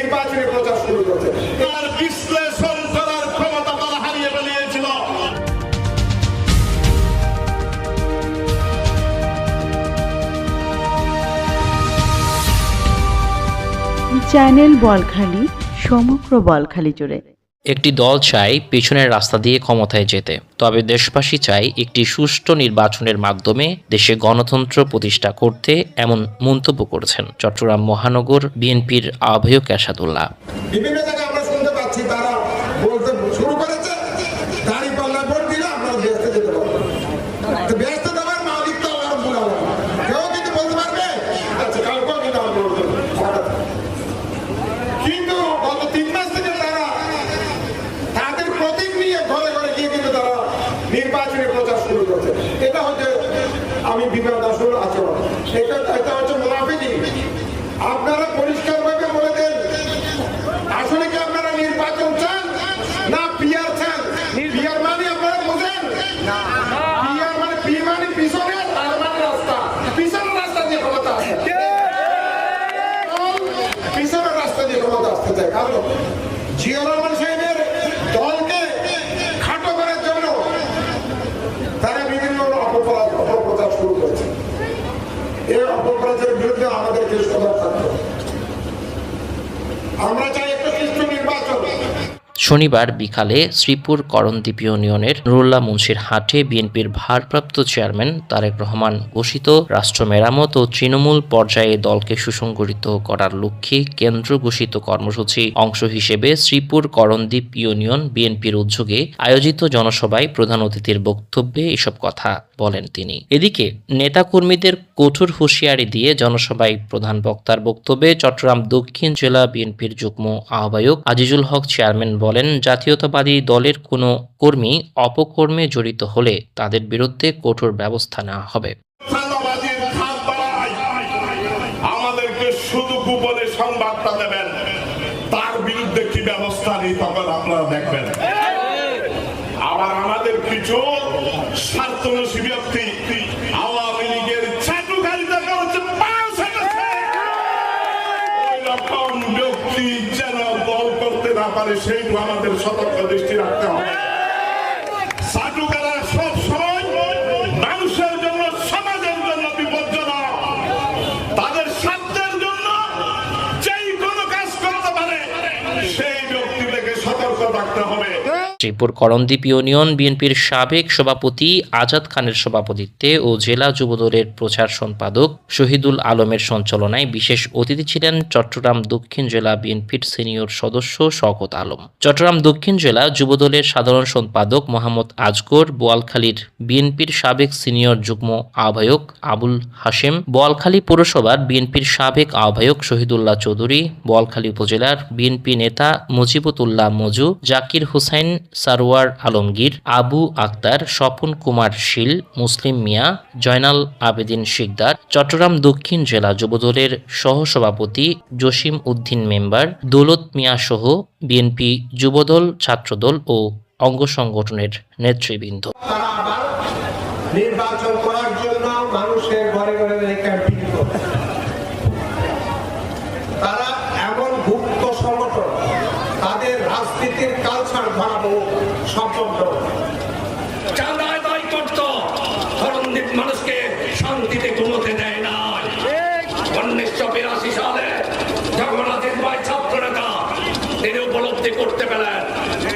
নির্বাচনী প্রচার শুরু করছে। তার বিশ্লেষণ করার ক্ষমতা তারা হারিয়ে ফেলিয়েছিল। চ্যানেল বলখালি, সমগ্র বলখালি জুড়ে। একটি দল চায় পেছনের রাস্তা দিয়ে ক্ষমতায় যেতে, তবে দেশবাসী চায় একটি সুষ্ঠু নির্বাচনের মাধ্যমে দেশে গণতন্ত্র প্রতিষ্ঠা করতে এমন মন্তব্য করেছেন চট্টগ্রাম মহানগর বিএনপির আহ্বায়ক এসাদুল্লাহ নির্বাচনী প্রচার শুরু করছে। এটা হচ্ছে আমি বিমান দাসুর আচরণ। এটা এটা হচ্ছে মুনাফিকি। আপনারা পরিষ্কারভাবে বলে দেন আসলে কি আপনারা নির্বাচন চান না পিয়ার চান? পিয়ার মানে আপনারা বোঝেন? পিয়ার মানে পি মানে পিছনে আর মানে রাস্তা। পিছনের রাস্তা দিয়ে ক্ষমতা আসে পিছনের রাস্তা দিয়ে ক্ষমতা আসতে চায়। কারণ জিয়া রহমান সাহেবের দলকে খাটো করার জন্য তারা বিভিন্ন অপপ্রচার অপপ্রচার শুরু করেছে এই অপপ্রচারের বিরুদ্ধে আমাদেরকে সজাগ থাকতে হবে। আমরা চাই একটা সুষ্ঠু নির্বাচন শনিবার বিকালে শ্রীপুর করণদ্বীপ ইউনিয়নের নুরুল্লাহ মুন্সির হাটে বিএনপির ভারপ্রাপ্ত চেয়ারম্যান তারেক রহমান ঘোষিত রাষ্ট্র মেরামত ও তৃণমূল পর্যায়ে দলকে সুসংগঠিত করার লক্ষ্যে কেন্দ্র ঘোষিত কর্মসূচি। অংশ হিসেবে শ্রীপুর করণদ্বীপ ইউনিয়ন বিএনপির উদ্যোগে আয়োজিত জনসভায় প্রধান অতিথির বক্তব্যে এসব কথা। বলেন তিনি। এদিকে নেতাকর্মীদের কঠোর হুঁশিয়ারি দিয়ে জনসভায় প্রধান বক্তার বক্তব্যে চট্টগ্রাম দক্ষিণ জেলা বিএনপির যুগ্ম আহ্বায়ক আজিজুল হক চেয়ারম্যান বলেন, জাতীয়তাবাদী দলের কোনো কর্মী অপকর্মে জড়িত হলে তাদের বিরুদ্ধে কঠোর ব্যবস্থা নেওয়া হবে। তার বিরুদ্ধে কি ব্যবস্থা তখন আপনারা দেখবেন। আবার আমাদের কিছু স্বার্থনসী ব্যক্তি আওয়ামী লীগের চাটুকারিতা করছে ব্যক্তি যেন দল করতে না পারে সেই আমাদের সতর্ক দৃষ্টি রাখতে হবে চাটুকারা সব সময় মানুষের জন্য সমাজের জন্য বিপজ্জনক তাদের স্বার্থের জন্য যেই কোনো কাজ করতে পারে সেই ব্যক্তি থেকে সতর্ক থাকতে হবে শ্রীপুর করণদ্বীপ ইউনিয়ন বিএনপির সাবেক সভাপতি আজাদ খানের সভাপতিত্বে ও জেলা যুবদলের প্রচার সম্পাদক শহীদুল আলমের সঞ্চালনায় বিশেষ অতিথি ছিলেন চট্টগ্রাম দক্ষিণ জেলা বিএনপির সিনিয়র সদস্য শওকত আলম। চট্টগ্রাম দক্ষিণ জেলা যুবদলের সাধারণ সম্পাদক মোহাম্মদ আজগর, বোয়ালখালীর বিএনপির সাবেক সিনিয়র যুগ্ম আহ্বায়ক আবুল হাশেম, বোয়ালখালী পৌরসভার বিএনপির সাবেক আহ্বায়ক শহীদুল্লাহ চৌধুরী, বোয়ালখালী উপজেলার বিএনপি নেতা মুজিবুতুল্লাহ মজু, জাকির হুসাইন সারোয়ার আলমগীর, আবু আক্তার, স্বপন কুমার শীল, মুসলিম মিয়া, জয়নাল আবেদিন শিকদার, চট্টগ্রাম দক্ষিণ জেলা যুবদলের সহসভাপতি জসিম উদ্দিন মেম্বার, দৌলত মিয়া সহ বিএনপি যুবদল, ছাত্রদল ও অঙ্গ সংগঠনের নেতৃবৃন্দ। নির্বাচন করার জন্য মানুষের ঘরে ঘরে সম্ভব নয় চাঁদা আদায় করত ধরনদীপ মানুষকে শান্তিতে ঘুমোতে দেয় না। উনিশশো বিরাশি সালে আজিজ ভাই ছাত্র নেতা তিনি উপলব্ধি করতে পেলেন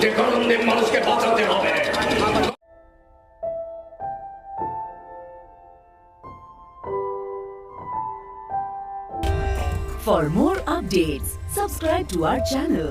যে করণদীপ মানুষকে বাঁচাতে হবে। For more updates, subscribe to our channel,